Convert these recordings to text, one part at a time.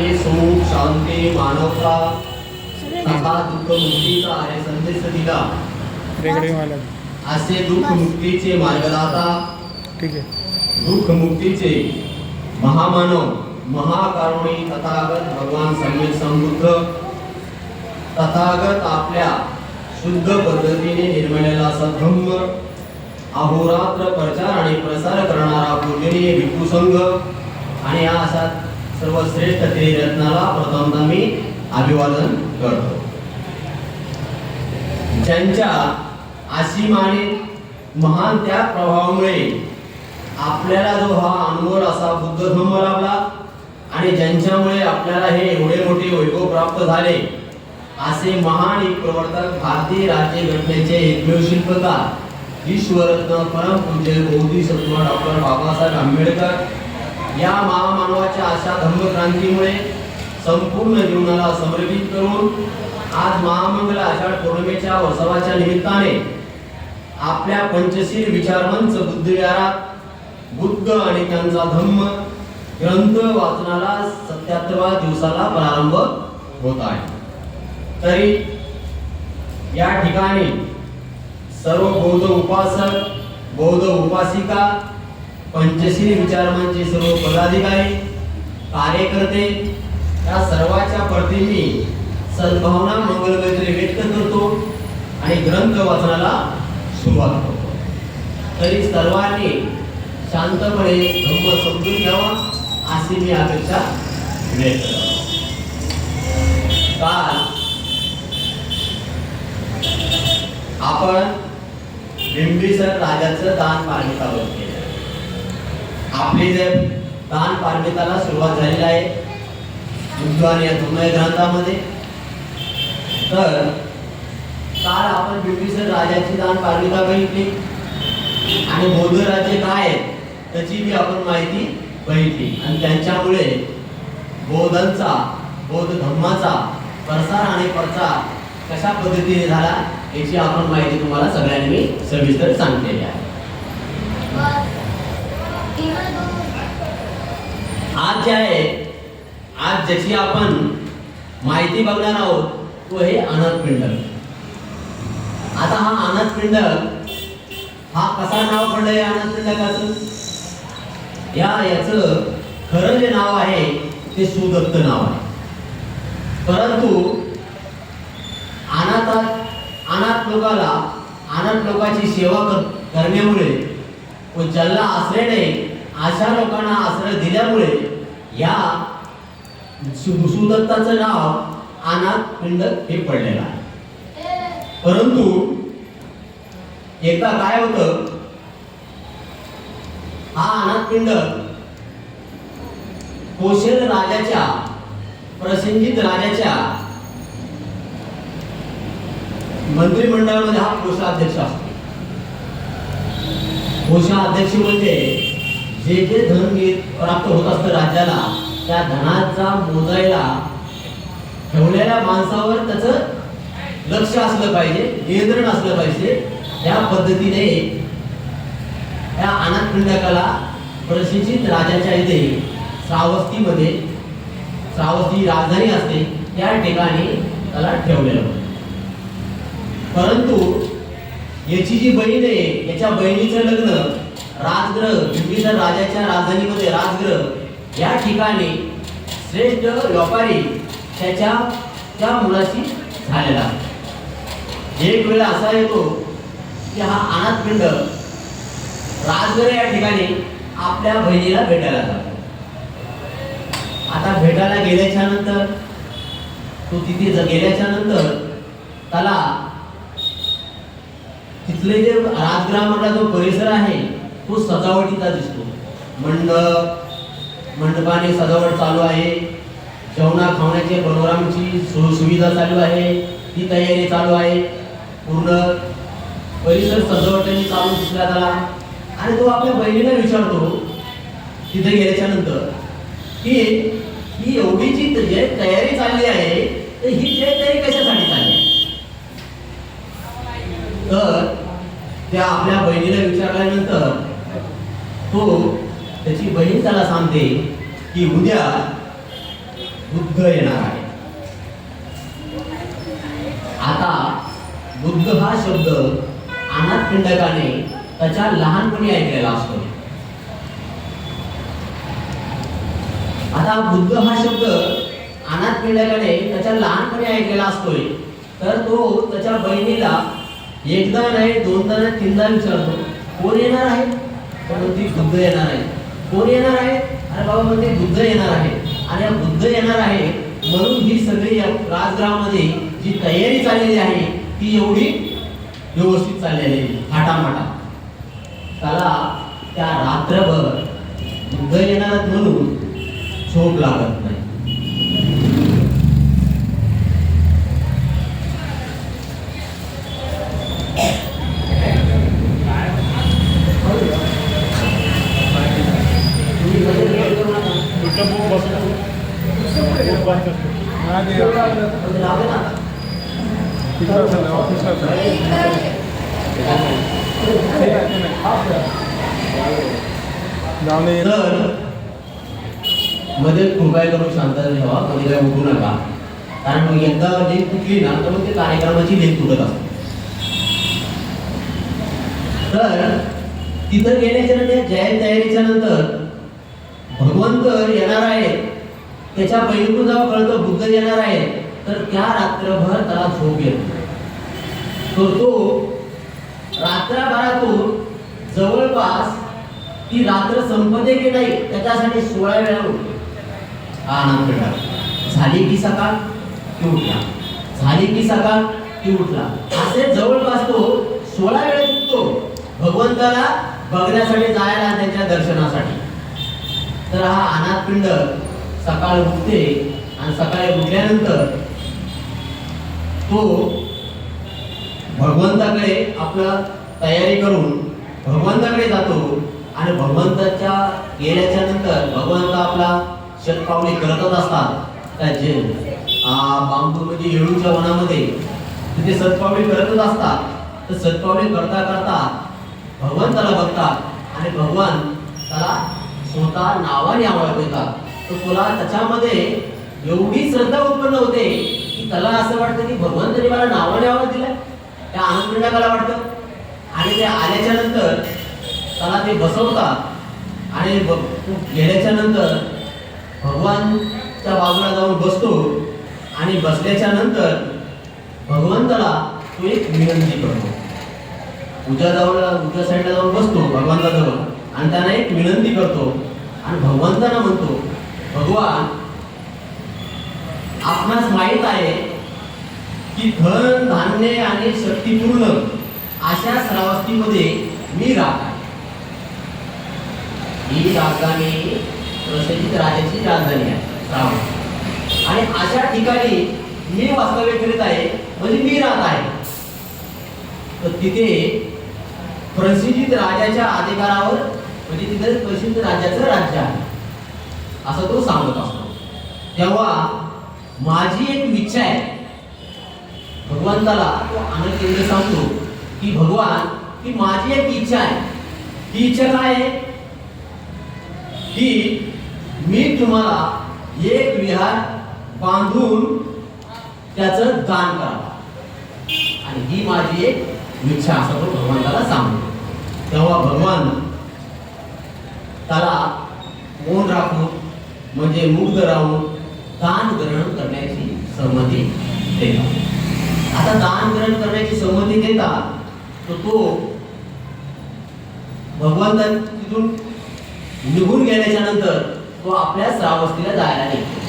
सर्वांनी सुख शांती मानवता तथा दुःख मुक्तीचा आहे संदेश दिला असे दुःख मुक्तीचे मार्गदाता ठीक आहे. दुःख मुक्तीचे महामानव महाकारुणी तथागत भगवान सम्यक समृद्ध तथागत आपल्या शुद्ध पद्धतीने निर्मिलेला सधम्म अहोरात्र प्रचार आणि प्रसार करणारा पूजनीय भिक्खू संघ आणि या अशा सर्वश्रेष्ठ त्रिरत्नाला प्रथमतः मी अभिवादन करतो. ज्यांच्या असीम आणि महान त्या प्रभावामुळे आपल्याला जो हा अनमोल असा बुद्ध धर्म लाभला आणि ज्यांच्यामुळे आपल्याला हे एवढे मोठे वैभव प्राप्त झाले असे महान एक प्रवर्तक भारतीय राज्य घटनेचे एकमेव शिल्पकार ईश्वरत्न परमपूज्य बौद्धी सत्व डॉक्टर बाबासाहेब आंबेडकर या महामानवाच्या अशा धम्मक्रांतीमुळे संपूर्ण जीवनाला समर्पित करून आज महामंगल आषाढ पौर्णिमेच्या उत्सवाच्या निमित्ताने आपल्या पंचशील विचारमंच बुद्धविहारात बुद्ध आणि त्यांचा धम्म ग्रंथ वाचनाला सत्याहत्तरवा दिवसाला प्रारंभ होत आहे. तरी या ठिकाणी सर्व बौद्ध उपासक बौद्ध उपासिका पंचशील विचारमंचचे म्हणजे सर्व पदाधिकारी कार्यकर्ते या सर्वाच्या प्रती सद्भावना मंगलमैत्री व्यक्त करतो आणि ग्रंथ वाचनाला सुरुवात करतो. तरी सर्वांनी शांतपणे धम्म समजून घ्यावा अशी मी अपेक्षा व्यक्त काल आपण बिंबीसर राजाचं दान चालू केलं. आपली जर दान पारमिताला सुरुवात झालेली आहे. बुद्ध या दोन्ही ग्रंथामध्ये. तर काल आपण बिंबिसर राजाची दान पारमिता बघितली. आणि बौद्ध राज्य काय आहे त्याची बी आपण माहिती बघितली. आणि त्यांच्यामुळे बौद्धांचा बौद्ध धर्माचा प्रसार आणि प्रचार कशा पद्धतीने झाला याची आपण माहिती तुम्हाला सगळ्यांनी मी सविस्तर सांगलेली आहे. आज जे आहे आज ज्याची आपण माहिती बघणार आहोत तो हे अनाथपिंड आता हा अनाथपिंड हा कसा नाव पडलं या अनाथपिंडकाचं या याचं खरं जे नाव आहे ते सुदत्त नाव आहे. परंतु अनाथात अनाथ लोकाला अनाथ लोकांची सेवा कर करण्यामुळे व ज्याला आश्रय नाही अशा लोकांना आश्रय दिल्यामुळे या सुदत्ताचं नाव अनाथ पिंड हे पडलेलं आहे. परंतु एकदा काय होतं? हा अनाथ पिंड कोशल राजाच्या प्रसिंगित राजाच्या मंत्रिमंडळामध्ये हा कोषाध्यक्ष असतो. कोषाध्यक्ष म्हणजे जे जे धन प्राप्त होत असतं राज्याला त्या धनाचा मोजायला ठेवलेल्या माणसावर त्याच लक्ष असलं पाहिजे नियंत्रण असलं पाहिजे त्या पद्धतीने या अनाथपिंडकाला प्रशिक्षित राजाच्या इथे श्रावस्तीमध्ये श्रावस्ती राजधानी असते त्या ठिकाणी त्याला ठेवलेलं होतं. परंतु याची जी बहीण आहे याच्या बहिणीचं लग्न राजग्रह बिंबिसार राजाच्या राजधानीमध्ये राजग्रह. या ठिकाणी श्रेष्ठ व्यापारी त्याच्या त्या मुलाशी झालेला एक वेळ असा येतो की हा अनाथपिंड राजग्रह या ठिकाणी आपल्या बहिणीला भेटायला जातो. आता भेटायला गेल्याच्यानंतर तो तिथे गेल्याच्यानंतर त्याला तिथले जे राजग्रामातला जो परिसर आहे तो सजावटीचा दिसतो. मंडप मंडपाने सजावट चालू आहे. जेवणा खावण्याचे प्रोग्रामची सु सुविधा चालू आहे. ती तयारी चालू आहे. पूर्ण परिसर सजावटीने चालू दिसला त्याला. आणि तो आपल्या बहिणीला विचारतो तिथे गेल्याच्यानंतर की ही एवढीची जी जे तयारी चालली आहे तर ही तयारी कशासाठी चालली आहे? तर त्या आपल्या बहिणीला विचारल्यानंतर तो त्याची बहीण त्याला सांगते की उद्या बुद्ध येणार आहे. आता बुद्ध हा शब्द अनाथ पिंडकाने त्याच्या लहानपणी ऐकलेला असतो. आता बुद्ध हा शब्द अनाथ पिंडकाने त्याच्या लहानपणी ऐकलेला असतोय. तर तो त्याच्या बहिणीला एकदा नाही दोनदा नाही तीनदा विचारतो कोण येणार आहे? तर ती बुद्ध येणार आहे? कोण येणार आहे? अरे बाबा म्हणजे बुद्ध येणार आहे. आणि हा बुद्ध येणार आहे म्हणून ही सगळी या राजगृहामध्ये जी तयारी चाललेली आहे ती एवढी व्यवस्थित चाललेली आहे. थाटामाटा त्याला त्या रात्रभर बुद्ध येणार म्हणून झोप लागत नाही तुम्ही मध्ये लेट करू नका. कुठलं बुक बसतो बुक बंद करतो हा ते मध्ये लावले ना आता. तिकडं असेल ना, ऑफिसला असेल. जाऊन ये. तर मध्ये कृपया करून शांतता ठेवा कधी काय उठू नका. कारण मग एकदा लेख कुठली ना तर मग ते कार्यक्रमाची लेख तुटत असते. तर तिथं गेल्याच्यानंतर जय तयारीच्या नंतर भगवंत येणार आहे त्याच्या पहिलीतून जेव्हा कळतं बुद्ध येणार आहे तर त्या रात्रभर त्याला झोप येतो. तर तो रात्रभरातून जवळपास ती रात्र संपते की नाही त्याच्यासाठी सोळा वेळा उठतो. हा आनंद झाली की सकाळ ती उठला. झाली की सकाळ ती उठला. असे जवळपास तो सोळा वेळा उठतो. भगवंताला बघण्यासाठी जायला त्यांच्या दर्शनासाठी. तर हा अनाथ पिंड सकाळ उठते आणि सकाळी उठल्यानंतर तो भगवंताकडे आपलं तयारी करून भगवंताकडे जातो आणि भगवंताच्या गेल्याच्यानंतर भगवंत आपला शतपावली करतच असतात. त्या जे बांबू म्हणजे येळूच्या वनामध्ये. तिथे सतपावली करतच असतात. तर सतपावली करता करता भगवंताला बघतात आणि भगवान त्याला स्वतः नावाने आवड देतात. तर तुला त्याच्यामध्ये एवढी श्रद्धा उत्पन्न होते की त्याला असं वाटतं की भगवंताने मला नावाने आवड दिलाय. त्या आनंदपिंडाला वाटतं. आणि ते आल्याच्यानंतर त्याला ते बसवतात. आणि गेल्याच्यानंतर भगवानच्या बाजूला जाऊन बसतो. आणि बसल्याच्या नंतर भगवंताला तो एक विनंती करतो. उजव्या जवळ उजव्या साईडला जाऊन बसतो भगवंताजवळ आणि त्यांना एक विनंती करतो. आणि भगवंतांना म्हणतो भगवान आपणास माहीत आहे की धन धान्य आणि शक्तीपूर्ण अशा श्रावस्तीमध्ये मी राहत आहे. ही राजधानी प्रसिद्ध राजाची राजधानी आहे श्रावस्ती आणि अशा ठिकाणी मी वास्तव्य करीत आहे म्हणजे मी राहत आहे. तर तिथे प्रसिद्ध राजाच्या अधिकारावर म्हणजे तिथे प्रसिद्ध राजाचं राज्य आहे. असं तो सांगत असतो. तेव्हा माझी एक इच्छा आहे भगवंताला तो आनंद सांगतो की भगवान ही माझी एक इच्छा आहे. ती इच्छा काय आहे? की मी तुम्हाला एक विहार बांधून त्याचं दान करावं. आणि ही माझी एक इच्छा असं तो भगवंताला सांगतो. तेव्हा भगवान त्याला मौन राखून म्हणजे मुग्ध राहून दान ग्रहण करण्याची संमती देतात. आता दान ग्रहण करण्याची संमती देता तर तो भगवंत तिथून निघून गेल्याच्यानंतर तो आपल्या श्रावस्तीला जायला निघतो.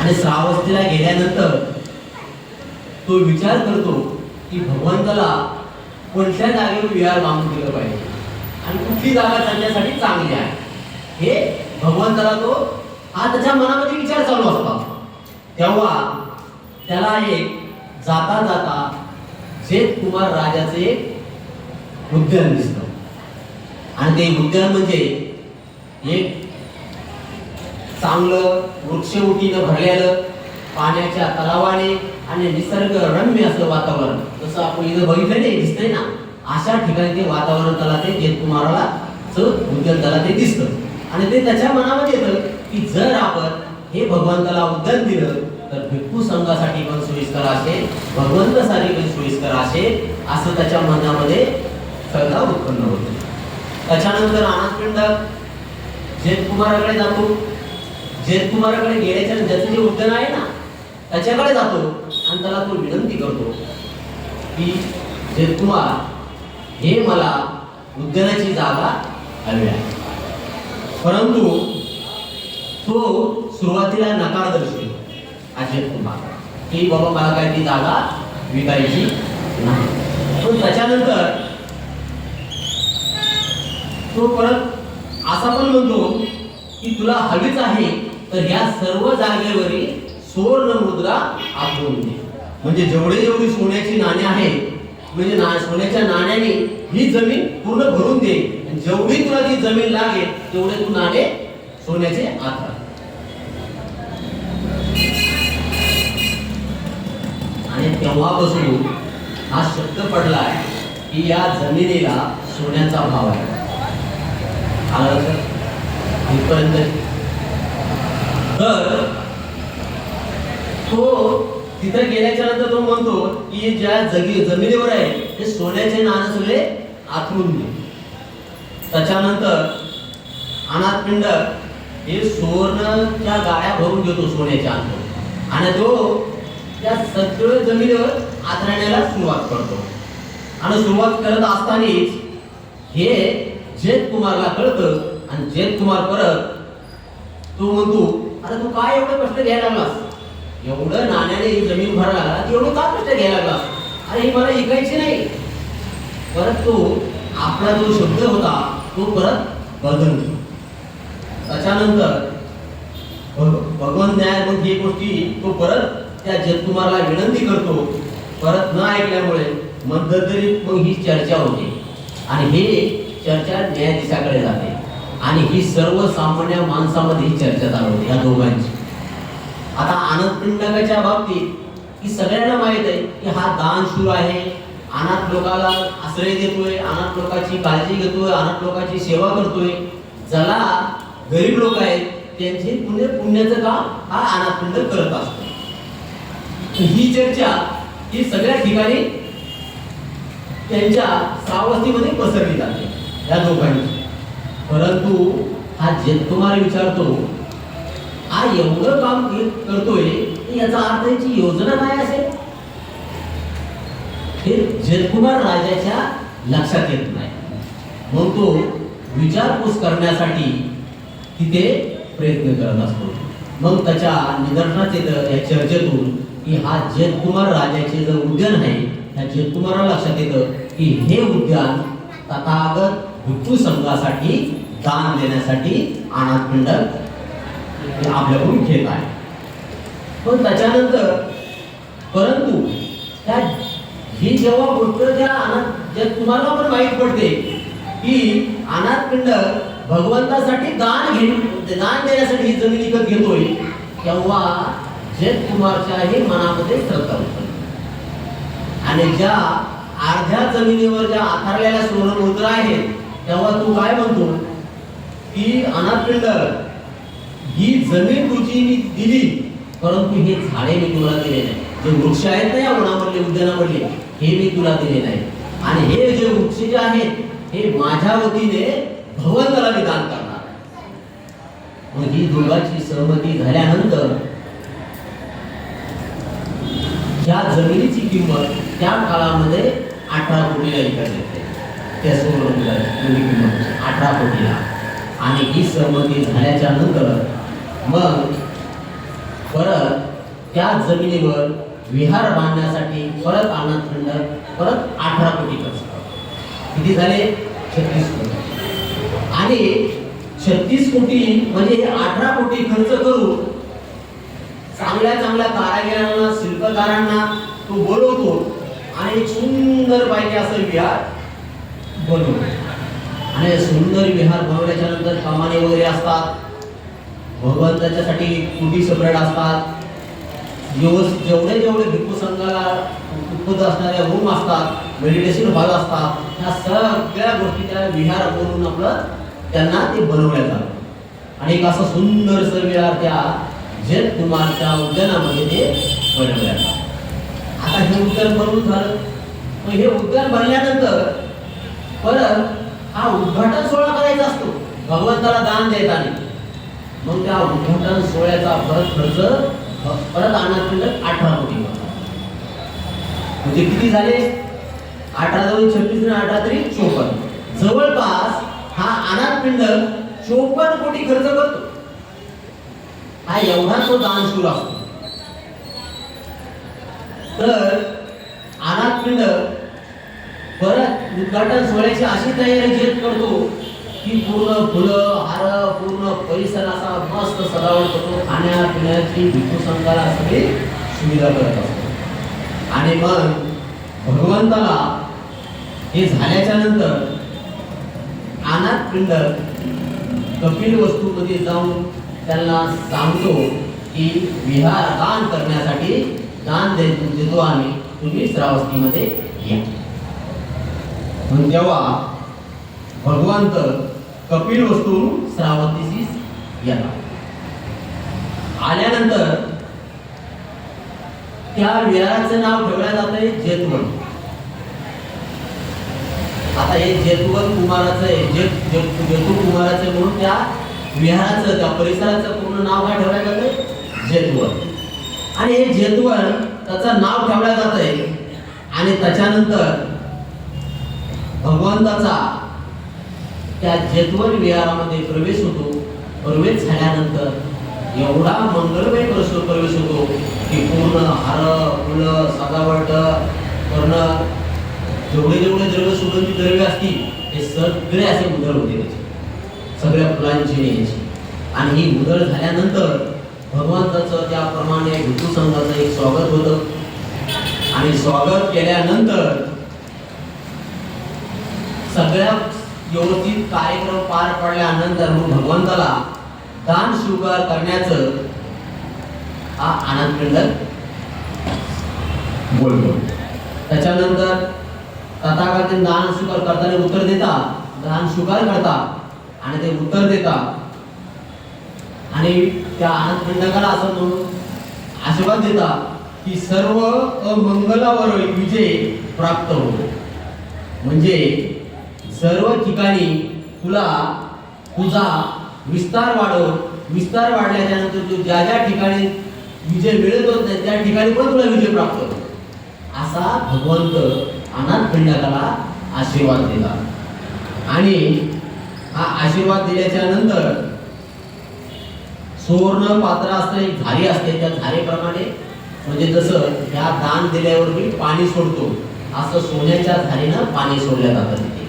आणि श्रावस्तीला गेल्यानंतर तो विचार करतो की भगवंताला कोणत्या जागेवर विहार बांधून दिलं पाहिजे? आणि कुठली जागा त्यांच्यासाठी चांगली आहे? हे भगवंताला तो हा त्याच्या मनामध्ये विचार चालू असतो. तेव्हा त्याला एक जाता जाता शेत कुमार राजाचे एक उद्यान दिसतं. आणि ते उद्यान म्हणजे एक चांगलं वृक्षवटीनं भरलेलं पाण्याच्या तलावाने आणि निसर्ग रम्य असं वातावरण. जसं आपण इथं बघितलं नाही दिसतंय ना अशा ठिकाणी ते वातावरण त्याला ते जेतकुमाराला उद्यान त्याला ते दिसतं. आणि ते त्याच्या मनामध्ये येतं की जर आपण हे भगवंताला उद्यान दिलं तर भिक्खू संघासाठी पण सोयीस्कर असेल भगवंतासाठी पण सोयीस्कर असेल असं त्याच्या मनामध्ये श्रद्धा उत्पन्न होते. त्याच्यानंतर आनंदपिंड जेतकुमाराकडे जातो. जेतकुमाराकडे गेल्याच्या ज्याचं जे उद्यान आहे ना त्याच्याकडे जातो आणि त्याला तो विनंती करतो की जेतकुमार हे मला उद्यानाची जागा हवी आहे. परंतु तो सुरुवातीला नकार दर्शवतो. अजित कुमार. की बाबा मला काय ती जागा विकायची नाही. पण त्याच्यानंतर तो परत असा पण म्हणतो की तुला हवीच आहे तर या सर्व जागेवरील सुवर्ण मुद्रा आपण दे. म्हणजे जेवढे जेवढी सोन्याची नाणी आहेत म्हणजे ना सोन्याच्या नाण्याने ही जमीन पूर्ण भरून दे. आणि जेवढी तुला ती जमीन लागेल तेवढे तू नाणे सोन्याचे आधार तेव्हापासून हा शब्द पडलाय की या जमिनीला सोन्याचा भाव आहे. तर तो तिथे गेल्याच्यानंतर तो म्हणतो की ज्या जगी जमिनीवर आहे ते सोन्याचे नाणं सगळे आथरून दे. त्याच्यानंतर अनाथपिंड हे सुवर्णच्या गाळ्या भरून घेतो सोन्याच्या अंतर आणि तो त्या सगळं जमिनीवर आथरण्याला सुरुवात करतो. आणि सुरुवात करत असतानाच हे जेत कुमारला कळतं आणि जेत कुमार परत तो म्हणतो अरे तू काय एवढं कष्ट घ्यायला लागलास? एवढं नाण्याने ही जमीन भरायला लागला एवढं का कष्ट घ्यायला लागलास? अरे ही मला ऐकायची नाही. परत तो आपला जो शब्द होता तो परत बदलतो त्याच्यानंतर भग- भगवान न्याय मग ही गोष्टी तो परत त्या जयकुमारला विनंती करतो परत न ऐकल्यामुळे मध्यंतरी मग ही चर्चा होते. आणि हे चर्चा न्यायाधीशाकडे जाते. आणि ही सर्वसामान्य माणसामध्ये ही चर्चा चालू होते या दोघांची. आता आनंद पिंडकाच्या बाबतीत ही सगळ्यांना माहीत आहे की हा दानशूर आहे अनाथ लोकाला आश्रय देतोय अनाथ लोकांची काळजी घेतोय अनाथ लोकांची सेवा करतोय. ज्याला गरीब लोक आहेत त्यांचे पुण्य पुण्याचं काम हा अनाथपिंड करत असतो. ही चर्चा ही सगळ्या ठिकाणी त्यांच्या सावस्तीमध्ये पसरली जाते या दोघांची परंतु हा जेतकुमार विचारतो हा एवढं काम करतोय याचा अर्थ याची योजना काय असेल? हे जयकुमार राजाच्या लक्षात येत नाही. मग तो विचारपूस करण्यासाठी तिथे प्रयत्न करत असतो. मग त्याच्या निदर्शनात येतं या चर्चेतून की हा जेतकुमार राजाचे जे उद्यान आहे त्या जयकुमाराला लक्षात येतं की हे उद्यान तथागत भिक्खू संघासाठी दान देण्यासाठी अनाथपिंड आपल्याकडून घेत आहे. पण त्याच्यानंतर परंतु त्या ही जेव्हा गोष्ट त्या अनाथ जे तुम्हाला पण माहीत पडते की अनाथपिंड भगवंतासाठी दान घेऊन दान देण्यासाठी ही जमीन विकत घेतोय तेव्हा जयंत कुमारच्याही मनामध्ये श्रद्धा उत्पन्न आणि ज्या अर्ध्या जमिनीवर ज्या आकारलेल्या सोनं मुद्रा आहेत तेव्हा तू काय म्हणतो? की अनाथपिंडर ही जमीन तुझी मी दिली परंतु हे झाडे मी तुला दिले नाही. जे वृक्ष आहेत ना या वनामधले उद्यानामधले हे मी तुला दिले नाही. आणि हे जे वृक्ष जे आहेत हे माझ्या वतीने भगवंताला मी दान करणार. मग ही दोघांची सहमती झाल्यानंतर या जमिनीची किंमत त्या काळामध्ये अठरा कोटीला विकत येते. त्या सोनं किंमत अठरा कोटीला आणि ही सहमती झाल्याच्यानंतर मग परत त्या जमिनीवर विहार बांधण्यासाठी परत आनंद खंड परत अठरा कोटी खर्च किती झाले? छत्तीस कोटी. आणि छत्तीस कोटी म्हणजे अठरा कोटी खर्च करून चांगल्या चांगल्या कारागिरांना शिल्पकारांना तो बोलवतो आणि एक सुंदर पाहिजे असं विहार बनवतो. आणि सुंदर विहार बनवल्याच्या नंतर कमाने वगैरे असतात भगवंताच्यासाठी कुटी सप्रेट असतात. व्यवस्थित जेवढे जेवढे भिक्खू संघाला उत्पन्न असणाऱ्या रूम असतात मेडिटेशन हॉल असतात ह्या सगळ्या गोष्टी त्या विहार बनवून आपलं त्यांना ते बनवण्यात आलं. आणि एक असं सुंदर सर विहार त्या जन कुमारच्या उद्यानामध्ये ते बनवल्या आता हे उद्यान बनवून झालं. मग हे उद्यान बनल्यानंतर परत हा उद्घाटन सोहळा करायचा असतो. भगवंताला दान देताना. मग त्या उद्घाटन सोहळ्याचा परत खर्च परत अनाथपिंड अठरा कोटी म्हणजे किती झाले? अठरा दोन छत्तीस अठरा तरी चोपन्न. जवळपास हा अनाथ पिंड चोपन्न कोटी खर्च करतो. हा एवढा तो दानशूर असतो. तर अनाथपिंड परत उद्घाटन सोहळ्याची अशी तयारी घेत करतो की पूर्ण फुलं हार पूर्ण परिसर असा मस्त सजावट करतो खाण्यापिण्याची भिकू संघाला सगळी सुविधा करत असतो. आणि मग भगवंताला हे झाल्याच्यानंतर अनाथ पिंड कपिल वस्तूमध्ये जाऊन त्यांना सांगतो की विहार दान करण्यासाठी दान देतो आम्ही. तुम्ही श्रावस्तीमध्ये या. पण तेव्हा भगवंत कपिल वस्तू श्रावतीशी येतात आल्यानंतर त्या विहाराचं नाव ठेवलं आहे जेतवन. आता हे जेतवन कुमाराचं आहे. जेत- जेतू कुमाराचं म्हणून त्या विहाराचं त्या परिसराचं पूर्ण नाव काय ठेवलं जातंय जेतवन. आणि हे जेतवन त्याचं नाव ठेवलं आहे आणि त्याच्यानंतर भगवंताचा त्या जेतवन विहारामध्ये प्रवेश होतो. प्रवेश झाल्यानंतर एवढा मंगलमय प्रवेश प्रवेश होतो की पूर्ण हार फुलं सजावट पूर्ण जेवढे जेवढे द्रव्य सुगंधी द्रव्य असतील हे सगळे असे उधळ होते त्याचे सगळ्या फुलांची आणि याची आणि ही उधळ झाल्यानंतर भगवंताचं त्याप्रमाणे ऋतू संघाचं एक स्वागत होतं. आणि स्वागत केल्यानंतर सगळ्या व्यवस्थित कार्यक्रम पार पडल्यानंतर मग भगवंताला दान स्वीकार करण्याचं हा आनंद पिंड बोलतो. त्याच्यानंतर तथागतीन दान स्वीकार करताना उत्तर देतात दान स्वीकार करतात आणि ते उत्तर देतात. आणि त्या आनंद पिंडकाला असं म्हणून आशीर्वाद देतात की सर्व अमंगलावर विजय प्राप्त होतो म्हणजे सर्व ठिकाणी तुला तुझा विस्तार वाढव. विस्तार वाढल्याच्या नंतर तू ज्या ज्या ठिकाणी विजय मिळत होत नाही त्या ठिकाणी पण तुला विजय प्राप्त होतो असा भगवंत अनाथ खंडकाला आशीर्वाद दिला आणि हा आशीर्वाद दिल्याच्या नंतर सुवर्ण पात्र असतं एक झारी असते. त्या झारेप्रमाणे म्हणजे जसं ह्या दान दिल्यावर मी पाणी सोडतो असं सोन्याच्या झारीनं पाणी सोडल्या जातं तिथे.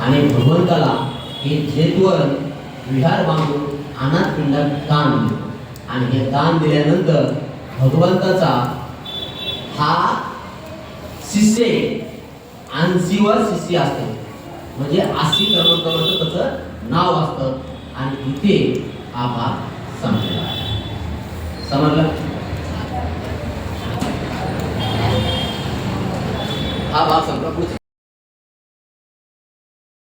आणि भगवंताला हे जेतवन विहार बांधून अनाथ पिंडात दान दिलं. आणि हे दान दिल्यानंतर भगवंताचा हा शिष्य अंशीवर शिष्य असतो. म्हणजे आसी कर्मकवचं त्याचं नाव असतं. आणि इथे आबा संपलेला समजलं? भाग संपला कुठे